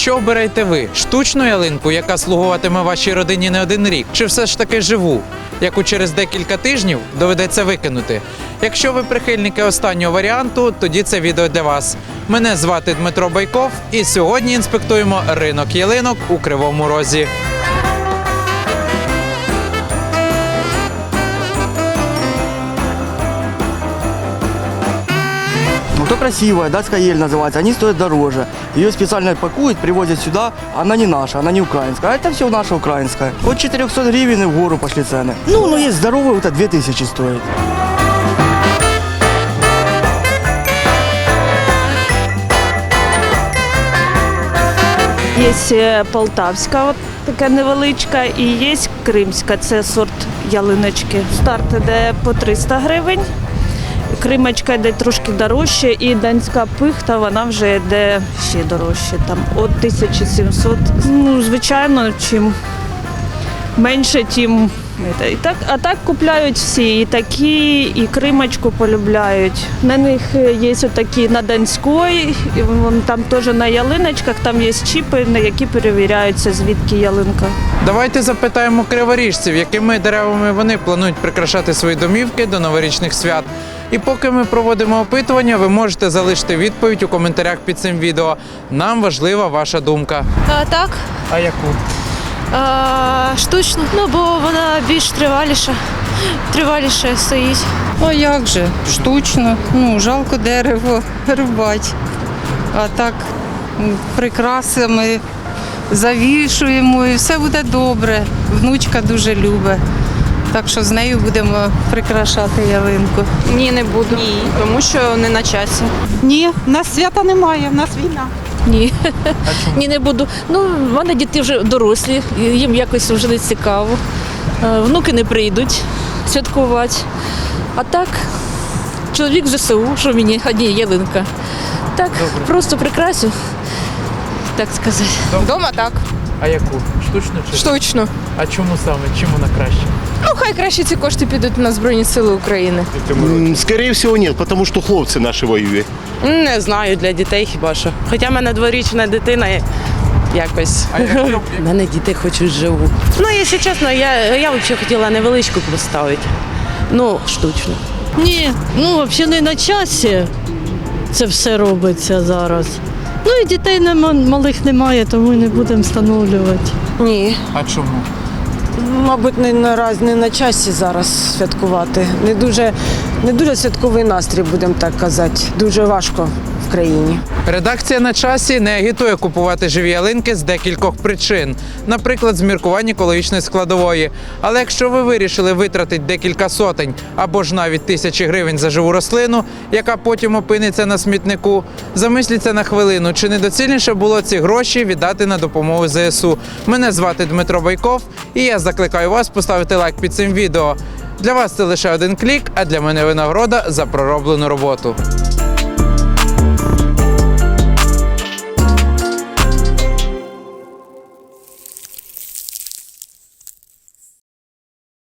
що обираєте ви? Штучну ялинку, яка слугуватиме вашій родині не один рік, чи все ж таки живу, яку через декілька тижнів доведеться викинути? Якщо ви прихильники останнього варіанту, тоді це відео для вас. Мене звати Дмитро Байков, і сьогодні інспектуємо ринок ялинок у Кривому Розі. красивая, датская ель называется, они стоят дороже. Ее специально пакуют, привозят сюда, она не наша, она не украинская, а это все наше украинское. От 400 гривен и в гору пошли цены. Ну, ну есть здоровые, это 2000 стоит. Є е, полтавська, от така невеличка, і є кримська, це сорт ялиночки. Старт іде по 300 гривень. Кримочка йде трошки дорожче, і данська пихта вона вже йде ще дорожче, там от 1700. Ну, звичайно, чим менше, тим. І так, а так купляють всі, і такі, і кримочку полюбляють. На них є такі на вон там теж на ялиночках, там є чіпи, на які перевіряються, звідки ялинка. Давайте запитаємо криворіжців, якими деревами вони планують прикрашати свої домівки до новорічних свят. І поки ми проводимо опитування, ви можете залишити відповідь у коментарях під цим відео. Нам важлива ваша думка. А, так, А яку? а, штучно, ну бо вона більш триваліша, триваліше стоїть. А як же? Штучно. Ну, жалко дерево рубати. А так м, прикрасами завішуємо і все буде добре. Внучка дуже любить. Так що з нею будемо прикрашати ялинку. Ні, не буду. Ні. Тому що не на часі. Ні, в нас свята немає, в нас війна. Ні. Ні, не буду. Ну, в мене діти вже дорослі, їм якось вже не цікаво. Е, Внуки не прийдуть святкувати. А так, чоловік в ЗСУ, що мені одні ялинка. Так, просто прикрасю, так сказати. Дома так. А яку? Штучну чи? Штучно. А чому саме? Чим вона краще? Ну, хай краще ці кошти підуть на Збройні Сили України. М, Скорее всего, нет, потому что хлопці наші воюють. Не знаю, для дітей хіба що. Хоча в мене дворічна дитина якось. У мене діти хочуть живу. Ну, якщо чесно, я, я взагалі хотіла невеличку поставити. Ну, штучно. Ні, ну взагалі не на часі це все робиться зараз. Ну і дітей нема, малих немає, тому і не будемо встановлювати. Ні, А чому? Мабуть, не наразі не на часі зараз святкувати. Не дуже, не дуже святковий настрій, будемо так казати. Дуже важко в країні. Редакція на часі не агітує купувати живі ялинки з декількох причин, наприклад, з міркувань екологічної складової. Але якщо ви вирішили витратити декілька сотень або ж навіть тисячі гривень за живу рослину, яка потім опиниться на смітнику, замисліться на хвилину, чи недоцільніше було ці гроші віддати на допомогу ЗСУ. Мене звати Дмитро Байков, і я закликаю вас поставити лайк під цим відео. Для вас це лише один клік, а для мене винагорода за пророблену роботу.